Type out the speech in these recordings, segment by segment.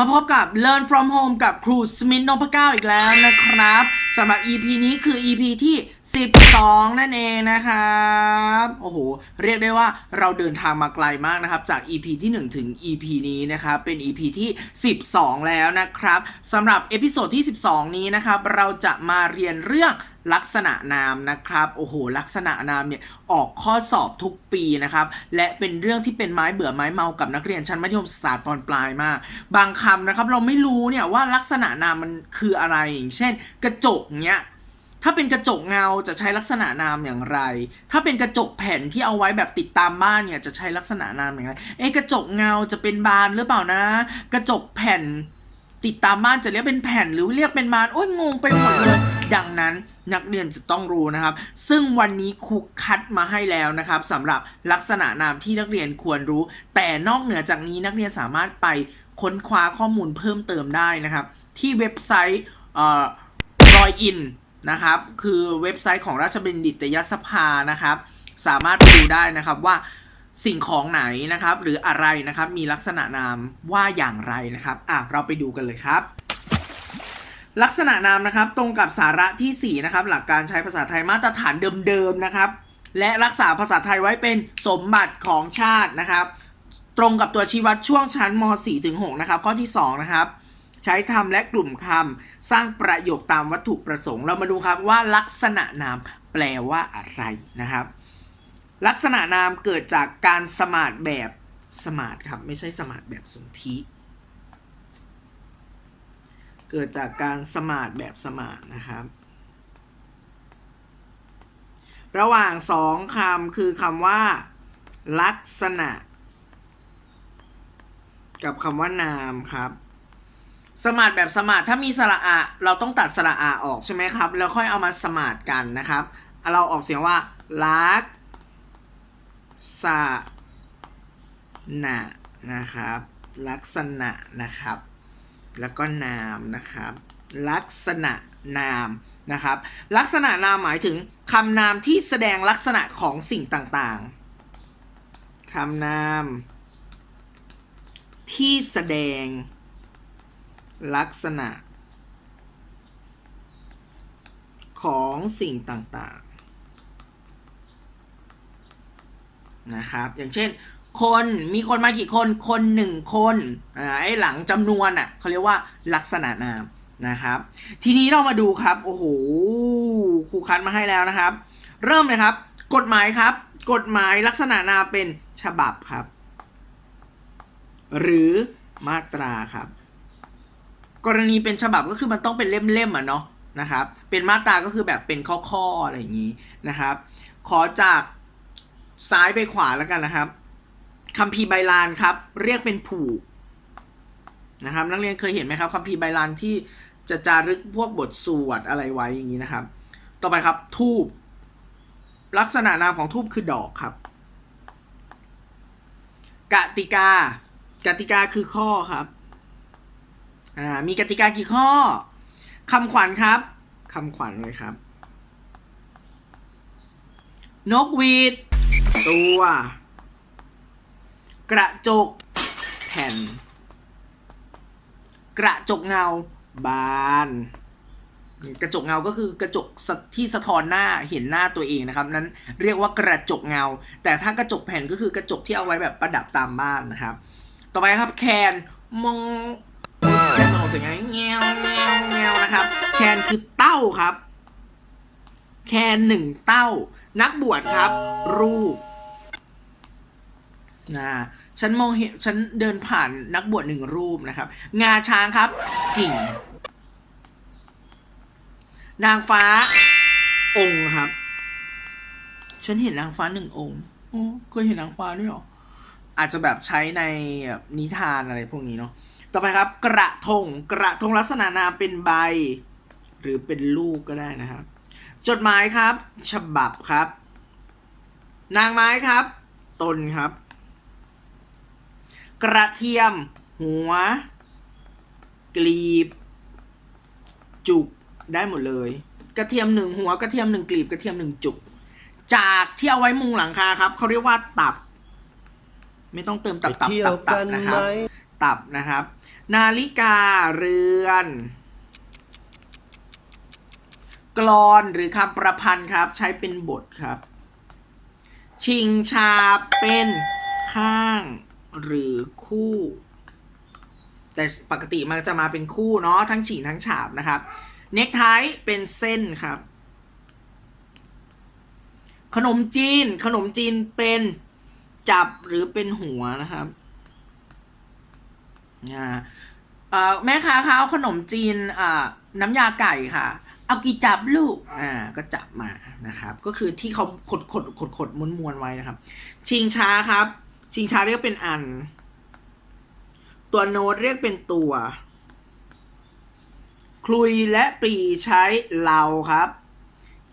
มมาพบกับ Learn from Home กับครูสมิธนพเก้าอีกแล้วนะครับสำหรับ EP นี้คือ EP ที่ 12 นั่นเองนะครับโอ้โห เรียกได้ว่าเราเดินทางมาไกลมากนะครับ จาก EP ที่ 1 ถึง EP นี้นะครับ เป็น EP ที่ 12 แล้วนะครับสำหรับเอพิโซดที่ 12 นี้นะครับ เราจะมาเรียนเรื่อง ลักษณะนามนะครับโอ้โห ลักษณะนามเนี่ยออกข้อสอบทุกปีนะครับ และเป็นเรื่องที่เป็นไม้เบื่อไม้เมากับนักเรียนชั้นมัธยมศึกษาตอนปลายมาก บางคำนะครับเราไม่รู้เนี่ยว่าลักษณะนามมันคืออะไรอย่างเช่น กระจกเนี้ยถ้าเป็นกระจกเงาจะใช้ลักษณะนามอย่างไร ถ้าเป็นกระจกแผ่นที่เอาไว้แบบติดตามบ้านเนี่ยจะใช้ลักษณะนามอย่างไร เอ๊กระจกเงาจะเป็นบานหรือเปล่านะ กระจกแผ่นติดตามบ้านจะเรียกเป็นแผ่นหรือเรียกเป็นบาน โอ้ยงงไปหมดเลย ดังนั้นนักเรียนจะต้องรู้นะครับ ซึ่งวันนี้ครูคัดมาให้แล้วนะครับสำหรับลักษณะนามที่นักเรียนควรรู้ แต่นอกเหนือจากนี้นักเรียนสามารถไปค้นคว้าข้อมูลเพิ่มเติมได้นะครับ ที่เว็บไซต์เอ่อรอยอินนะครับ คือเว็บไซต์ของราชบัณฑิตยสภานะครับ สามารถไปดูได้นะครับว่าสิ่งของไหนนะครับ หรืออะไรนะครับมีลักษณะนามว่าอย่างไรนะครับอะเราไปดูกันเลยครับ ลักษณะนามนะครับตรงกับสาระทีสี่ 4 นะครับ หลักการใช้ภาษาไทยมาตรฐานเดิมๆนะครับ และรักษาภาษาไทยไว้เป็นสมบัติของชาตินะครับ ตรงกับตัวชี้วัดช่วงชั้นม .4 ถึง6นะครับ ข้อที่ 2 นะครับ ใช้คำและกลุ่มคำสร้างประโยคตามวัตถุประสงค์ เรามาดูครับว่าลักษณะนามแปลว่าอะไรนะครับ ลักษณะนามเกิดจากการสมาร์ทแบบสมาร์ทครับ ไม่ใช่สมาร์ทแบบสนธิ เกิดจากการสมาร์ทแบบสมาร์ทนะครับ ระหว่างสองคำคือคำว่า ลักษณะ กับคำว่านามครับสมาร์ทแบบสมาร์ทถ้ามีสระอะเราต้องตัดสระอะออกใช่ไหมครับ แล้วค่อยเอามาสมาร์ทกันนะครับ เราออกเสียงว่าลักษณะนะครับ ลักษณะนะครับ แล้วก็นามนะครับ ลักษณะนามนะครับ ลักษณะนามหมายถึงคำนามที่แสดงลักษณะของสิ่งต่างๆคำนามที่แสดงลักษณะ ของสิ่งต่างๆนะครับ อย่างเช่น คนมีคนมากี่คนคนหนึ่งคนอ่าไอ้หลังจำนวนอะเขาเรียกว่าลักษณะนามนะครับ ทีนี้เรามาดูครับโอ้โหครูคัดมาให้แล้วนะครับ เริ่มเลยครับ กฎหมายครับ กฎหมายลักษณะนามเป็นฉบับครับ หรือมาตราครับ กรณีเป็นฉบับก็คือมันต้องเป็นเล่มๆอะเนาะนะครับ เป็นมาตราก็คือแบบเป็นข้อๆอะไรอย่างนี้นะครับ ขอจากซ้ายไปขวาแล้วกันนะครับ คัมภีร์ใบลานครับ เรียกเป็นผูกนะครับ นักเรียนเคยเห็นไหมครับคัมภีร์ใบลานที่จะจารึกพวกบทสวดอะไรไว้อย่างนี้นะครับ ต่อไปครับทูบลักษณะนามของทูบคือดอกครับ กติกา กติกาคือข้อครับอ่ามีกติกากี่ข้อคำขวัญครับคำขวัญเลยครับ นกหวีดตัว กระจก แผ่น กระจกเงา บาน กระจกเงาก็คือกระจกที่สะท้อนหน้าเห็นหน้าตัวเองนะครับ นั้นเรียกว่ากระจกเงา แต่ถ้ากระจกแผ่นก็คือกระจกที่เอาไว้แบบประดับตามบ้านนะครับ ต่อไปครับแคนมองแคนมองเสียงไงแงวแงวแงวนะครับ แคนคือเต้าครับ แคนหนึ่งเต้า นักบวชครับ รูปนะ ฉันมองเห็นฉันเดินผ่านนักบวชหนึ่งรูปนะครับ งาช้างครับ กิ่ง นางฟ้า องค์ครับ ฉันเห็นนางฟ้าหนึ่งองค์โอ้เคยเห็นนางฟ้าด้วยเหรอ อาจจะแบบใช้ในแบบนิทานอะไรพวกนี้เนาะต่อไปครับ กระทง กระทงลักษณะนามเป็นใบ หรือเป็นลูกก็ได้นะครับ จดหมายครับ ฉบับครับ นางไม้ครับ ตนครับ กระเทียม หัว กลีบ จุกได้หมดเลย กระเทียมหนึ่งหัวกระเทียมหนึ่งกลีบกระเทียมหนึ่งจุก จากที่เอาไว้มุงหลังคาครับเขาเรียกว่าตับ ไม่ต้องเติมตับตับเที่ยตัวบตักับนนะคไหมรับตับนะครับ นาฬิกาเรือนกลอนหรือคำประพันธ์ครับ ใช้เป็นบทครับ ชิงชาเป็นข้าง หรือคู่ แต่ปกติมันจะมาเป็นคู่เนาะทั้งฉิงทั้งฉาบนะครับเนคไทเป็นเส้นครับ ขนมจีน ขนมจีนเป็นจับหรือเป็นหัวนะครับอ่าแม่ค้าเอาขนมจีนอ่าน้ำยาไก่ค่ะ เอากี่จับลูก อ่า ก็จับมานะครับ ก็คือที่เขาขดขดขดขดม้วนม้วนไว้นะครับ ชิงช้าครับ ชิงช้าเรียกเป็นอัน ตัวโน้ตเรียกเป็นตัว คลุยและปรีใช้เราครับ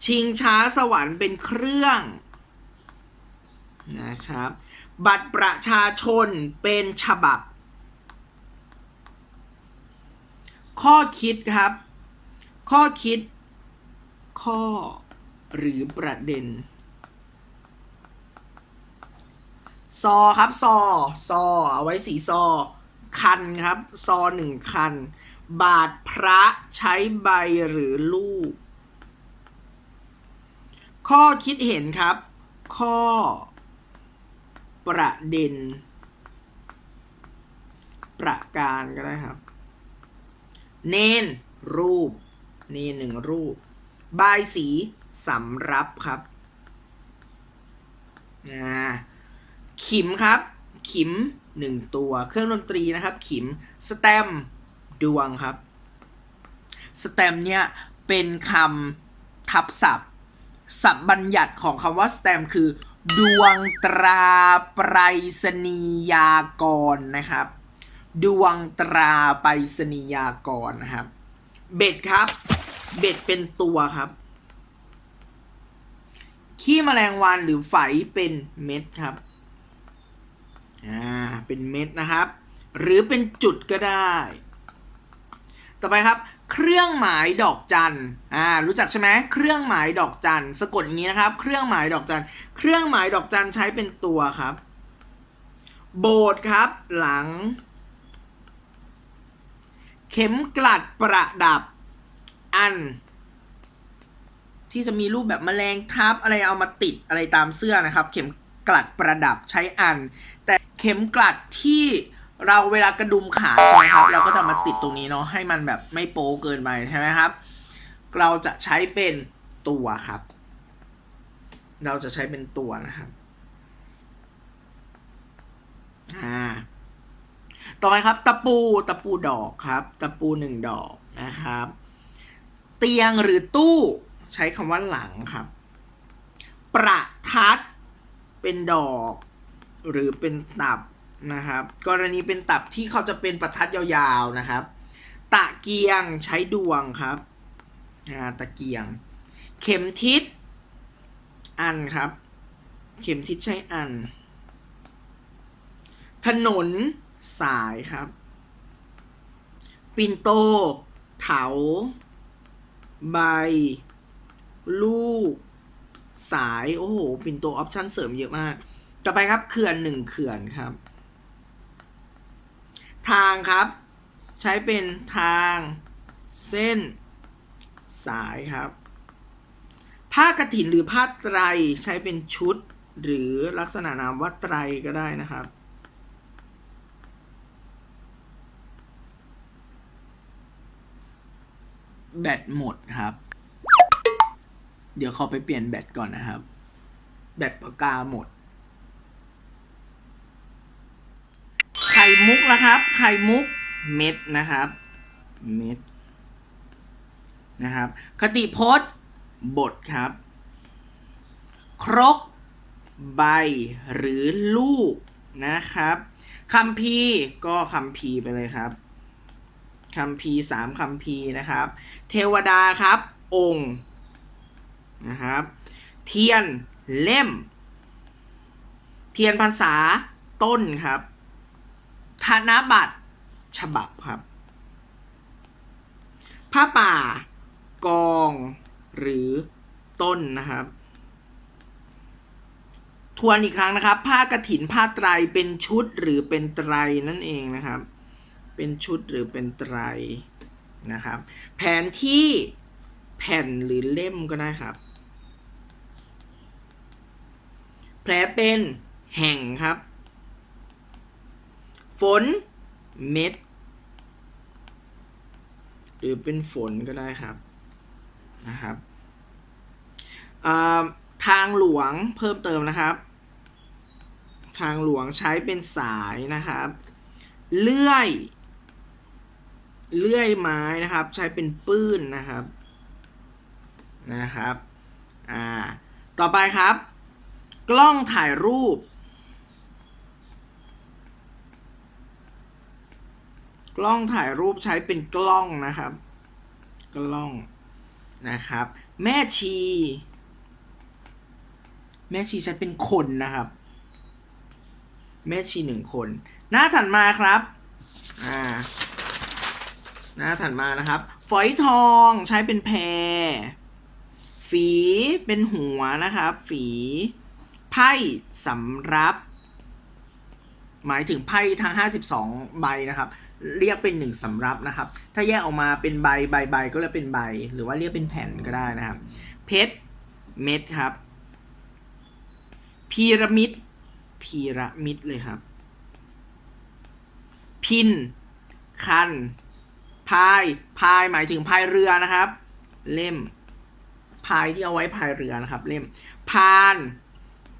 ชิงช้าสวรรค์เป็นเครื่องนะครับ บัตรประชาชนเป็นฉบับ ข้อคิดครับ ข้อคิด ข้อหรือประเด็น ซอครับ ซอ ซอ เอาไว้สีซอ คันครับ ซอหนึ่งคัน บาทพระใช้ใบหรือลูก ข้อคิดเห็นครับ ข้อ ประเด็น ประการก็ได้ครับ เน้นรูปเนนหนึ่งรูป บายสีสำรับครับ อ่า ขิมครับ ขิมหนึ่งตัว เครื่องดนตรีนะครับ ขิมสแตมดวงครับสแตมเนี่ยเป็นคำทับศัพท์ ศัพท์บัญญัติของคำว่าสแตมคือ ดวงตราไปรษณียากรนะครับ ดวงตราไปรษณียากรนะครับ เบ็ดครับ เบ็ดเป็นตัวครับ ขี้แมลงวันหรือไฝเป็นเม็ดครับ อ่าเป็นเม็ดนะครับ หรือเป็นจุดก็ได้ ต่อไปครับ เครื่องหมายดอกจันอ่ารู้จักใช่ไหมเครื่องหมายดอกจันสะกดอย่างนี้นะครับ เครื่องหมายดอกจันเครื่องหมายดอกจันใช้เป็นตัวครับ โบสถ์ครับ หลัง เข็มกลัดประดับอันที่จะมีรูปแบบแมลงทับอะไรเอามาติดอะไรตามเสื้อนะครับ เข็มกลัดประดับใช้อัน แต่ เข็มกลัดที่เราเวลากระดุมขาใช่ไหมครับ เราก็จะมาติดตรงนี้เนาะให้มันแบบไม่โป๊เกินไปใช่ไหมครับ เราจะใช้เป็นตัวครับ เราจะใช้เป็นตัวนะครับอ่าต่อไปครับ ตะปูตะปูดอกครับ ตะปูหนึ่งดอกนะครับ เตียงหรือตู้ใช้คำว่าหลังครับ ประทัดเป็นดอก หรือเป็นตับนะครับ กรณีเป็นตับที่เขาจะเป็นประทัดยาวๆนะครับ ตะเกียงใช้ดวงครับอ่าตะเกียง เข็มทิศอันครับ เข็มทิศใช้อัน ถนนสายครับ ปิ่นโต เถา ใบ ลูก สาย โอ้โห ปิ่นโตออปชั่นเสริมเยอะมาก ต่อไปครับเขื่อนหนึ่งเขื่อนครับ ทางครับ ใช้เป็นทางเส้น สายครับ ผ้ากฐินหรือผ้าไตรใช้เป็นชุด หรือลักษณะนามว่าไตรก็ได้นะครับแบตหมดครับ เดี๋ยวเขาไปเปลี่ยนแบตก่อนนะครับ แบตปากกาหมด ข่มุกนะครับ ไข่มุกเม็ดนะครับ เม็ดนะครับ คติพจน์บทครับ ครก ใบ หรือลูกนะครับคำพีก็คำพีไปเลยครับคำพีสามคำพีนะครับ เทวดาครับ องค์นะครับ เทียนเล่ม เทียนพรรษาต้นครับ ธนบัตรฉบับครับผ้าป่ากองหรือต้นนะครับ ทวนอีกครั้งนะครับ ผ้ากระถินผ้าไตรเป็นชุดหรือเป็นไตรนั่นเองนะครับ เป็นชุดหรือเป็นไตรนะครับ แผนที่แผ่นหรือเล่มก็ได้ครับ แผลเป็นแห่งครับ ฝนเม็ด หรือเป็นฝนก็ได้ครับนะครับทางหลวงเพิ่มเติมนะครับ ทางหลวงใช้เป็นสายนะครับ เลื่อย เลื่อยไม้นะครับ ใช้เป็นปื้นนะครับนะครับอ่าต่อไปครับ กล้องถ่ายรูป กล้องถ่ายรูปใช้เป็นกล้องนะครับ กล้องนะครับ แม่ชี แม่ชีใช้เป็นคนนะครับ แม่ชีหนึ่งคน หน้าถัดมาครับอ่าหน้าถัดมานะครับ ฝอยทองใช้เป็นแพร ฝีเป็นหัวนะครับ ฝีไพ่สำรับ หมายถึงไพ่ทั้ง 52 ใบนะครับ เรียกเป็นหนึ่งสำรับนะครับ ถ้าแยกออกมาเป็นใบใบใบก็เรียกเป็นใบ หรือว่าเรียกเป็นแผ่นก็ได้นะครับ เพชรเม็ดครับ พีระมิด พีระมิดเลยครับ พิน คัน พาย พายหมายถึงพายเรือนะครับ เล่ม พายที่เอาไว้พายเรือนะครับ เล่ม พาน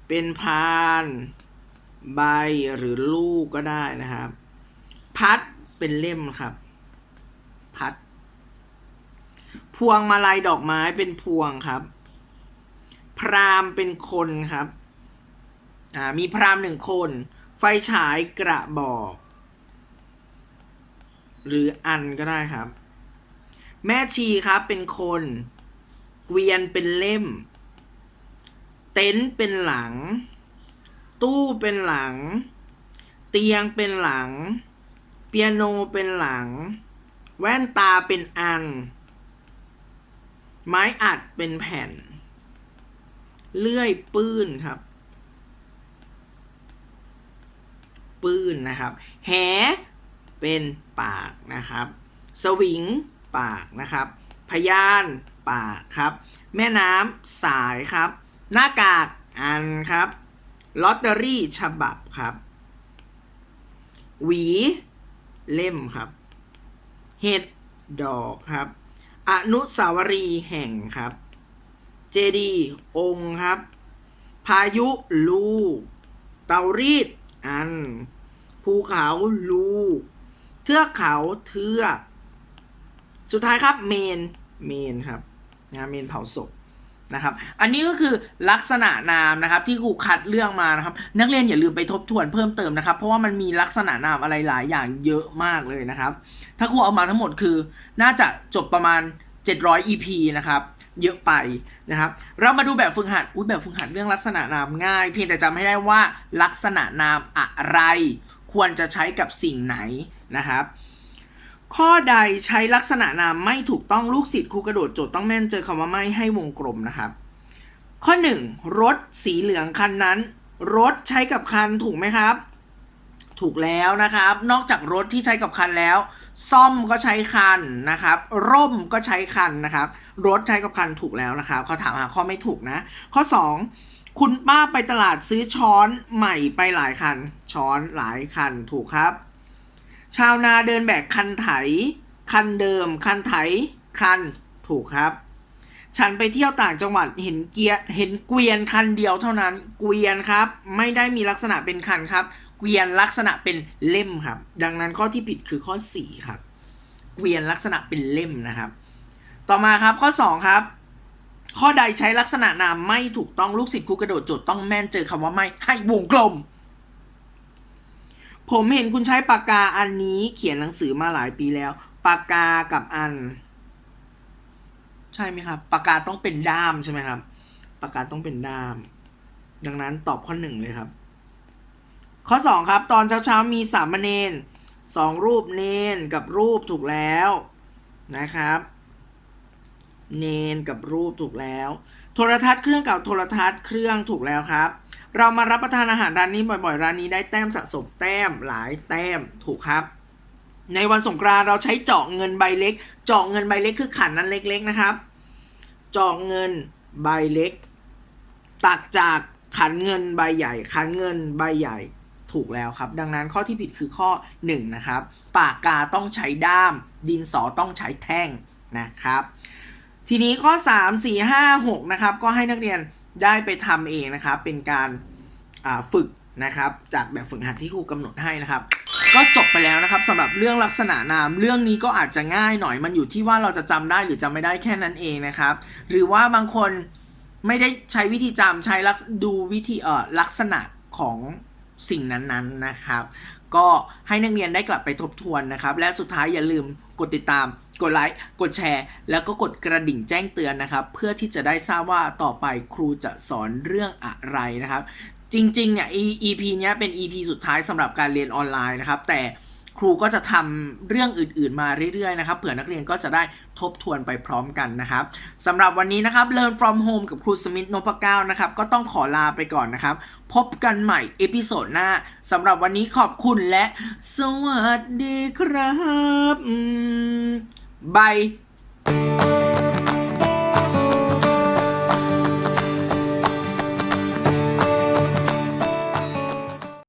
เป็นพาน ใบหรือลูกก็ได้นะครับ พัด เป็นเล่มครับ พัด พวงมาลัยดอกไม้เป็นพวงครับ พรามเป็นคนครับ อ่า มีพรามหนึ่งคน ไฟฉายกระบอก หรืออันก็ได้ครับ แม่ชีครับเป็นคน เกวียนเป็นเล่ม เต็นท์เป็นหลัง ตู้เป็นหลัง เตียงเป็นหลัง เปียโนเป็นหลัง แว่นตาเป็นอัน ไม้อัดเป็นแผ่น เลื่อยปื้นครับ ปื้นนะครับ แหเป็นปากนะครับ สวิงปากนะครับ พยานปากครับ แม่น้ำสายครับ หน้ากากอันครับลอตเตอรี่ฉบับครับ หวี เล่มครับเห็ดดอกครับ อนุสาวรีย์แห่งครับ เจดีย์องค์ครับ พายุลูก เตารีดอัน ภูเขาลูก เทือกเขาเทือก สุดท้ายครับเมน เมนครับนะเมนเผาศพ นะครับ อันนี้ก็คือลักษณะนามนะครับที่ครูคัดเรื่องมานะครับ นักเรียนอย่าลืมไปทบทวนเพิ่มเติมนะครับ เพราะว่ามันมีลักษณะนามอะไรหลายอย่างเยอะมากเลยนะครับ ถ้าครูเอามาทั้งหมดคือ น่าจะจบประมาณ 700 EP นะครับ เยอะไปนะครับ เรามาดูแบบฝึกหัด อุ้ยแบบฝึกหัดเรื่องลักษณะนามง่าย เพียงแต่จำให้ได้ว่าลักษณะนามอะไร ควรจะใช้กับสิ่งไหนนะครับ ข้อใดใช้ลักษณะนามไม่ถูกต้องลูกศิษย์ครูกระโดดโจทย์ต้องแม่นเจอคำว่าไม่ให้วงกลมนะครับ ข้อ 1 รถสีเหลืองคันนั้น รถใช้กับคันถูกไหมครับ ถูกแล้วนะครับ นอกจากรถที่ใช้กับคันแล้ว ซ่อมก็ใช้คันนะครับ ร่มก็ใช้คันนะครับ รถใช้กับคันถูกแล้วนะครับเขาถามหาข้อไม่ถูกนะ ข้อ 2 คุณป้าไปตลาดซื้อช้อนใหม่ไปหลายคัน ช้อนหลายคันถูกครับ ชาวนาเดินแบกคันไถ คันเดิม คันไถ คัน ถูกครับ ฉันไปเที่ยวต่างจังหวัดเห็นเกียร์เห็นเกวียนคันเดียวเท่านั้น เกวียนครับ ไม่ได้มีลักษณะเป็นคันครับ เกวียนลักษณะเป็นเล่มครับ ดังนั้นข้อที่ผิดคือข้อ4ครับ เกวียนลักษณะเป็นเล่มนะครับ ต่อมาครับข้อ2ครับข้อใดใช้ลักษณะนามไม่ถูกต้องลูกศิษย์ครูกระโดดโจทย์ต้องแม่นเจอคำว่าไม่ให้วงกลม ผมเห็นคุณใช้ปากกาอันนี้เขียนหนังสือมาหลายปีแล้ว ปากกากับอัน ใช่ไหมครับ ปากกาต้องเป็นด้ามใช่ไหมครับ ปากกาต้องเป็นด้าม ดังนั้นตอบข้อหนึ่งเลยครับ ข้อสองครับ ตอนเช้าๆมีสามเณรสองรูปเนนกับรูปถูกแล้วนะครับ เนนกับรูปถูกแล้ว โทรทัศน์เครื่องเก่าโทรทัศน์เครื่องถูกแล้วครับ เรามารับประทานอาหารร้านนี้บ่อยๆ ร้านนี้ได้แต้มสะสมแต้มหลายแต้มถูกครับ ในวันสงกรานต์เราใช้เจาะเงินใบเล็ก เจาะเงินใบเล็กคือขันนั้นเล็ก ๆนะครับ เจาะเงินใบเล็ก ตัดจากขันเงินใบใหญ่ ขันเงินใบใหญ่ถูกแล้วครับ ดังนั้นข้อที่ผิดคือข้อ 1 นะครับ ปากกาต้องใช้ด้าม ดินสอต้องใช้แท่งนะครับ ทีนี้ข้อ 3 4 5 6 นะครับ ก็ให้นักเรียนได้ไปทำเองนะครับ เป็นการฝึกนะครับ จากแบบฝึกหัดที่ครูกำหนดให้นะครับ ก็จบไปแล้วนะครับสำหรับเรื่องลักษณะนาม เรื่องนี้ก็อาจจะง่ายหน่อยมันอยู่ที่ว่าเราจะจำได้หรือจำไม่ได้แค่นั้นเองนะครับ หรือว่าบางคนไม่ได้ใช้วิธีจำใช้ดูวิธีเอ่อลักษณะของสิ่งนั้นๆนะครับ ก็ให้นักเรียนได้กลับไปทบทวนนะครับ และสุดท้ายอย่าลืมกดติดตาม กดไลค์ กดแชร์ แล้วก็กดกระดิ่งแจ้งเตือนนะครับ เพื่อที่จะได้ทราบว่าต่อไปครูจะสอนเรื่องอะไรนะครับ จริงๆเนี่ย ep เนี้ยเป็น EP สุดท้ายสำหรับการเรียนออนไลน์นะครับ แต่ครูก็จะทำเรื่องอื่นๆมาเรื่อยๆนะครับ เผื่อนักเรียนก็จะได้ทบทวนไปพร้อมกันนะครับสำหรับวันนี้นะครับ Learn from Home กับครูสมิธนพเก้านะครับ ก็ต้องขอลาไปก่อนนะครับ พบกันใหม่เอพิโซดหน้าสำหรับวันนี้ขอบคุณและ สวัสดีครับ อืมบาย